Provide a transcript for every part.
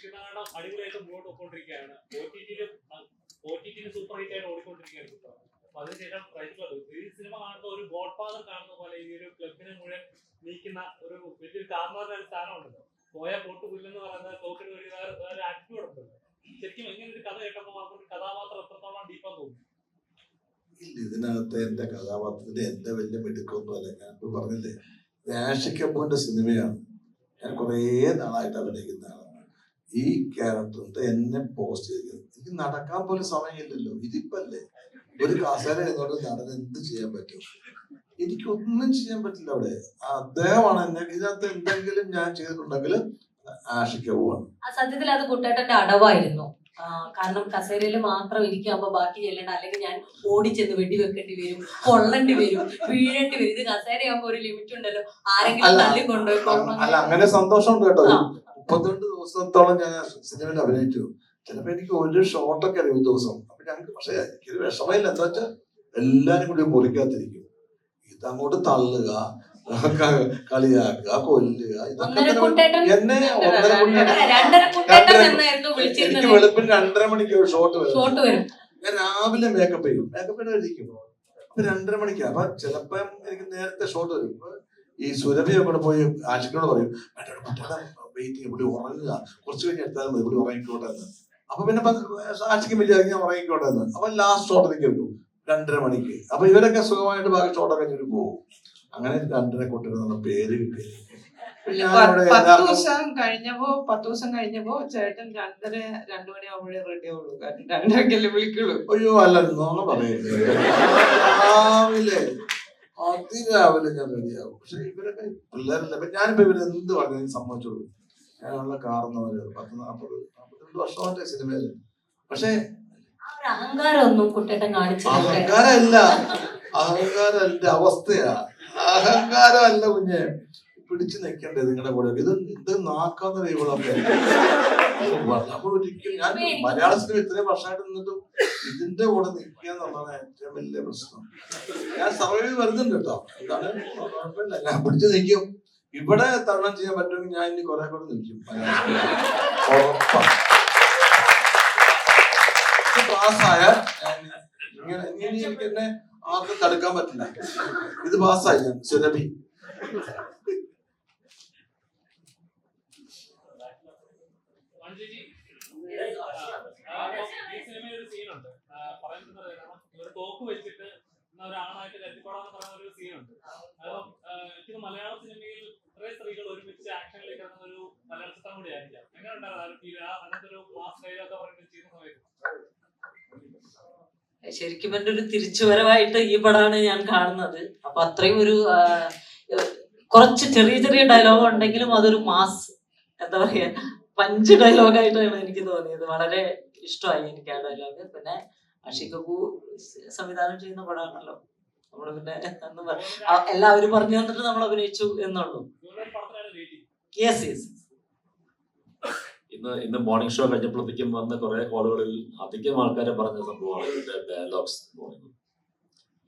ദക്ഷിണാടം അടിപൊളിയായിട്ട് മുന്നോട്ട് പോയിക്കൊണ്ടിരിക്കുകയാണ് ഒ ടി ടിയിലും ഒ ടി ടിയിലും സൂപ്പർ ഹിറ്റ് ആയിട്ട് ഓടിക്കൊണ്ടിരിക്കുകയാണ് ചിത്രം അപ്പൊ അതിനുശേഷം പ്രൈസ് ഈ സിനിമ കാണുമ്പോൾ ഒരു ഗോഡ് ഫാദർ കാണുന്ന പോലെ ഈ ഒരു ക്ലബിനെ മുഴുവൻ നീക്കുന്ന ഒരു വലിയൊരു ഒരു സ്ഥാനം ഉണ്ടല്ലോ പോയ പോട്ട് പുല്ലെന്ന് പറയുന്നത് തോക്കിന് ഒരു വേറെ ആറ്റിറ്റ്യൂഡ് ഉണ്ടല്ലോ ശരിക്കും ഇങ്ങനെ ഒരു കഥ കേട്ടപ്പോൾ മാത്രം കഥാപാത്രം എത്രത്തോളം ഡീപ്പാ തോന്നുന്നു. ഇതിനകത്ത് എന്റെ കഥാപാത്രത്തിന്റെ എന്റെ വലിയ മിടുക്കൊന്നുമല്ല ഞാൻ ഇപ്പൊ പറഞ്ഞില്ലേ രാഷി സിനിമയാണ്. ഞാൻ കുറേ നാളായിട്ട് അഭിനയിക്കുന്ന ആളാണ് ഈ ക്യാരക്ടറിന്റെ എന്നെ പോസ്റ്റ് ചെയ്തിരിക്കുന്നത് എനിക്ക് നടക്കാൻ പോലും സമയമില്ലല്ലോ. ഇതിപ്പല്ലേ? ഒരു കസേര എന്നോട് നടന്ന് എന്ത് ചെയ്യാൻ പറ്റും? എനിക്കൊന്നും ചെയ്യാൻ പറ്റില്ല അവിടെ. അദ്ദേഹമാണ് എന്നെ ഇതിനകത്ത് എന്തെങ്കിലും ഞാൻ ചെയ്തിട്ടുണ്ടെങ്കിൽ ആശിക്ക പോവാണ്. സത്യത്തിൽ അത് കുട്ടേട്ടന്റെ അടവായിരുന്നു. കാരണം കസേരയിൽ മാത്രം ഇരിക്കുമ്പോ ബാക്കി ചെല്ലണ്ട. അല്ലെങ്കിൽ ഞാൻ ഓടിച്ചെന്ന് വെടിവെക്കേണ്ടി വരും കൊള്ളേണ്ടി വരും വീഴേണ്ടി വരും. ഇത് കസേരയാകുമ്പോ ഒരു ലിമിറ്റ് ഉണ്ടല്ലോ. ആരെങ്കിലും തള്ളി കൊണ്ടുപോയി അല്ല അങ്ങനെ സന്തോഷം കേട്ടോ. മുപ്പത്തിരണ്ട് ദിവസത്തോളം ഞാൻ സിനിമയിൽ അഭിനയിച്ചു. ചിലപ്പോ എനിക്ക് ഒരു ഷോട്ടൊക്കെ അറിയും ദിവസം. അപ്പൊ ഞങ്ങൾക്ക് പക്ഷെ എനിക്കൊരു വിഷമമില്ല. എന്താ വെച്ചാൽ എല്ലാരും കൂടി മുറിക്കാത്തിരിക്കും ഇതങ്ങോട്ട് തള്ളുക കളിയാക്കുക കൊല്ലുക ഇതൊക്കെ എന്നെ ഒന്നര എനിക്ക് വെളുപ്പിന് രണ്ടര മണിക്ക് ഷോട്ട് വരും. ഞാൻ രാവിലെ മേക്കപ്പ് ചെയ്യും. മേക്കപ്പ് ഇരിക്കും അപ്പൊ രണ്ടര മണിക്ക്. അപ്പൊ ചിലപ്പം എനിക്ക് നേരത്തെ ഷോട്ട് വരും. ഈ സുരഭിയെ കൂടെ പോയി ആശിക്കോട് പറയും വെയിറ്റിംഗ് ഇവിടെ ഉറങ്ങുക. കുറച്ച് കഴിഞ്ഞ് എടുത്താൽ മതി. ഇവിടെ ഉറങ്ങിക്കോട്ടെ എന്ന് അപ്പൊ പിന്നെ ആശിക്കും വിചാരിക്കും ഞാൻ ഉറങ്ങിക്കോട്ടെ എന്ന് അപ്പൊ ലാസ്റ്റ് ഷോട്ട് എനിക്ക് എടുക്കും രണ്ടര മണിക്ക്. അപ്പൊ ഇവരൊക്കെ സുഖമായിട്ട് ബാക്കി ഷോട്ടൊക്കെ കഴിഞ്ഞിട്ട് പോകും അങ്ങനെ രണ്ടര കുട്ടികൾ പേര് കിട്ടി. പത്ത് ദിവസം കഴിഞ്ഞപ്പോ പത്ത് ദിവസം കഴിഞ്ഞപ്പോ ചേട്ടൻ രണ്ടര രണ്ടു മണിയാവുമ്പോഴേ റെഡി ആവുള്ളൂ. കാരണം രണ്ടരക്കല്ലേ വിളിക്കുള്ളൂ. അയ്യോ അല്ല നോണ പറയല്ലേ. രാവിലെ അതിരാവിലെ ഞാൻ റെഡിയാവും പക്ഷെ ഇവരൊക്കെ പിള്ളേരല്ല. ഞാനിപ്പോ ഇവരെന്ത് എന്ത് പറഞ്ഞാലും സമ്മതിച്ചോളൂ. ഞാനുള്ള കാരണവര് പത്ത് നാപ്പത് നാപ്പത്തിരണ്ട് വർഷമായിട്ട് സിനിമയിൽ പക്ഷേ ഒരു അഹങ്കാരമൊന്നും കുട്ടേട്ടൻ അഹങ്കാരമല്ല അഹങ്കാരം എന്റെ അവസ്ഥയാ. അഹങ്കാരമല്ല കുഞ്ഞെ പിടിച്ചു നിൽക്കണ്ടേ നിങ്ങളുടെ കൂടെ. ഇത് ഇത് നാക്കാന്ന് ദൈവങ്ങളൊക്കെ അപ്പൊ ഒരിക്കലും ഞാൻ മലയാള സിനിമ ഇത്രയും വർഷമായിട്ട് നിന്നിട്ടും ഇതിന്റെ കൂടെ നിൽക്കുക എന്നുള്ളതാണ് ഏറ്റവും വലിയ പ്രശ്നം. ഞാൻ സർവൈവ് വരുന്നുണ്ട് കേട്ടോ. എന്താണ്? കുഴപ്പമില്ല ഞാൻ പിടിച്ചു നിൽക്കും. ഇവിടെ തരണം ചെയ്യാൻ പറ്റുമെങ്കിൽ ഞാൻ ഇനി കുറെ കൂടെ നിൽക്കും. ഇങ്ങനെ എനിക്ക് എന്നെ ആർക്കും തടുക്കാൻ പറ്റില്ല. ഇത് പാസ്സായി ഞാൻ സിനിമയിൽ ഒരു സീനുണ്ട് പറയുന്നത് തോക്ക് വെച്ചിട്ട് ആണായിട്ട് കത്തിപ്പോടാന്ന് പറയുന്ന ഒരു സീനുണ്ട് അപ്പം എനിക്ക് മലയാള സിനിമയിൽ ഇത്രയും സ്ത്രീകൾ ഒരുമിച്ച് ആക്ഷനിലേക്ക് ഇറങ്ങുന്ന ഒരു മലയാള ചിത്രം കൂടി ആയിരിക്കാം എങ്ങനെ ഉണ്ടായിരുന്നു ആ ഒരു feel? ആ അങ്ങനത്തെ ഒരു മാസ് ഡയലോഗ് പറയുന്നത് ചെയ്യുന്ന സമയത്ത് ശരിക്കും എന്റെ ഒരു തിരിച്ചുവരവായിട്ട് ഈ പടമാണ് ഞാൻ കാണുന്നത്. അപ്പൊ അത്രയും ഒരു കുറച്ച് ചെറിയ ചെറിയ ഡയലോഗ് ഉണ്ടെങ്കിലും അതൊരു മാസ് എന്താ പറയാ പഞ്ച് ഡയലോഗായിട്ടാണ് എനിക്ക് തോന്നിയത്. വളരെ ഇഷ്ടമായി എനിക്ക് ആ ഡയലോഗ് പിന്നെ അഷിക് കപൂർ സംവിധാനം ചെയ്യുന്ന പടമാണല്ലോ. നമ്മൾ പിന്നെ എല്ലാവരും പറഞ്ഞു തന്നിട്ട് നമ്മൾ അഭിനയിച്ചു എന്നുള്ളൂ. യെസ് യെസ് ഇന്ന് ഇന്ന് മോർണിംഗ് ഷോ കഴിഞ്ഞപ്പോഴത്തേക്കും വന്ന കുറെ കോളുകളിൽ അധികം ആൾക്കാരെ പറഞ്ഞ സംഭവമാണ് ഇതിന്റെ ഡയലോഗ്സ് എന്ന് പറയുന്നത്.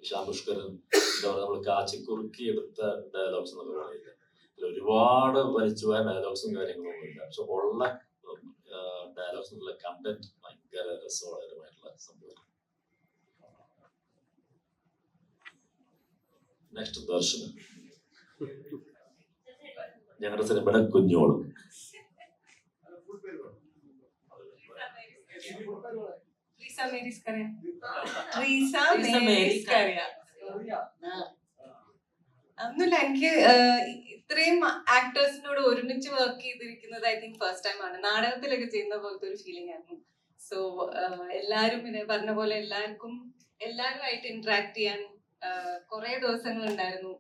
ഇഷാൻ പുഷ്കരൻ എന്താ പറയുക നമ്മൾ കാച്ചി കുറുക്കി എടുത്ത ഡയലോഗ്സ് എന്നൊക്കെ പറയുന്നത്. ഒരുപാട് വലിച്ചുപോയ ഡയലോഗ്സും കാര്യങ്ങളൊന്നും ഇല്ല പക്ഷെ ഉള്ള ഡയലോഗ്സ് ഉള്ള കണ്ടന്റ് ഭയങ്കര രസകരമായിട്ടുള്ള സംഭവം നെക്സ്റ്റ് ദർശനം. ഞങ്ങളുടെ സിനിമയുടെ കുഞ്ഞോളും. ട്രീസ മേരീസ് കറിയ ട്രീസ ട്രീസ മേരീസ് മേരീസ് കറിയ ഒന്നുമില്ല എനിക്ക് ഇത്രയും ആക്ടേഴ്സിനോട് ഒരുമിച്ച് വർക്ക് ചെയ്തിരിക്കുന്നത് ഐ തിങ്ക് ഫസ്റ്റ് ടൈം ആണ്. നാടകത്തിലൊക്കെ ചെയ്യുന്ന പോലത്തെ ഒരു ഫീലിംഗ് ആയിരുന്നു. സോ എല്ലാവരും പിന്നെ പറഞ്ഞ പോലെ എല്ലാവർക്കും എല്ലാവരുമായിട്ട് ഇന്ററാക്ട് ചെയ്യാൻ കുറെ ദിവസങ്ങൾ ഉണ്ടായിരുന്നു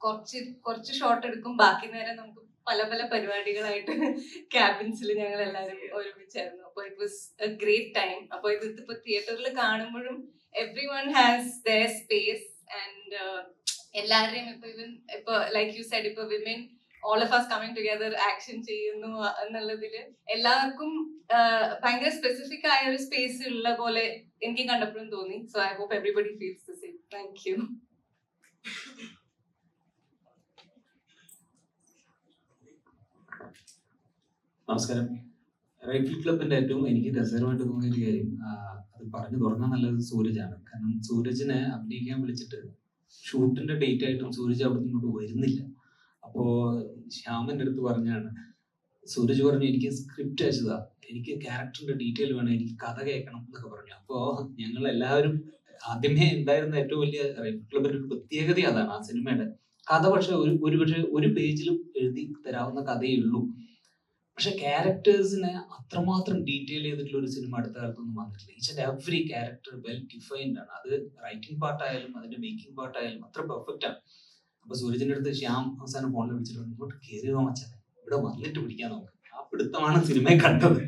കുറച്ച് കുറച്ച് ഷോട്ട് എടുക്കും ബാക്കി നേരം നമുക്ക് പല പല പരിപാടികളായിട്ട് ക്യാബിൻസിൽ ഞങ്ങൾ എല്ലാവരും ഒരുമിച്ചായിരുന്നു. അപ്പൊ it was a great time അപ്പൊ ഇത് ഇപ്പൊ തിയേറ്ററിൽ കാണുമ്പോഴും everyone has the space and എല്ലാവരുടെയും ഇപ്പൊ ഇവൻ ഇപ്പൊ ലൈക്ക് യു സൈഡ് ഇപ്പൊ women all of us coming together action ചെയ്യുന്നു എന്നുള്ളതിൽ എല്ലാവർക്കും ഭയങ്കര സ്പെസിഫിക് ആയ ഒരു സ്പേസ് ഉള്ള പോലെ എനിക്ക് കണ്ടപ്പോഴും തോന്നി. So I hope everybody feels the same thank you നമസ്കാരം. റൈഫിൾ ക്ലബിന്റെ ഏറ്റവും എനിക്ക് രസകരമായിട്ട് തോന്നിയ ഒരു കാര്യം അത് പറഞ്ഞു തുടങ്ങാൻ നല്ലത് സൂരജാണ്. കാരണം സൂരജിനെ അഭിനയിക്കാൻ വിളിച്ചിട്ട് ഷൂട്ടിന്റെ ഡേറ്റ് ആയിട്ടും സൂരജ് അവിടെ ഇങ്ങോട്ട് വരുന്നില്ല. അപ്പോ ശ്യാമന്റെ അടുത്ത് പറഞ്ഞാണ് സൂരജ് പറഞ്ഞു എനിക്ക് സ്ക്രിപ്റ്റ് അയച്ചതാ. എനിക്ക് ക്യാരക്ടറിന്റെ ഡീറ്റെയിൽ വേണം. എനിക്ക് കഥ കേൾക്കണം എന്നൊക്കെ പറഞ്ഞു. അപ്പോ ഞങ്ങൾ എല്ലാവരും ആദ്യമേ ഉണ്ടായിരുന്ന ഏറ്റവും വലിയ റൈഫിൾ ക്ലബിന്റെ ഒരു പ്രത്യേകത അതാണ് ആ സിനിമയുടെ. കഥ പക്ഷെ ഒരു ഒരു പക്ഷെ ഒരു പേജിലും എഴുതി തരാവുന്ന കഥയേ ഉള്ളൂ. പക്ഷെ ക്യാരക്ടേഴ്സിനെ അത്രമാത്രം ഡീറ്റെയിൽ ചെയ്തിട്ടുള്ള ഒരു സിനിമ അടുത്ത കാലത്തൊന്നും വന്നിട്ടില്ല. Each and every character well defined ആണ്. അത് റൈറ്റിംഗ് പാർട്ടായാലും അതിന്റെ മേക്കിംഗ് പാർട്ടായാലും അത്ര പെർഫെക്റ്റ് ആണ്. അപ്പൊ സൂര്യജിന്റെ അടുത്ത് ശ്യാം അവസാനം ഫോണിൽ വിളിച്ചിട്ടുണ്ട് ഇങ്ങോട്ട് കയറിയോ മച്ചാൻ ഇവിടെ വന്നിട്ട് പിടിക്കാൻ നോക്കാം. ആ പിടുത്തമാണ് സിനിമയെ കണ്ടത്.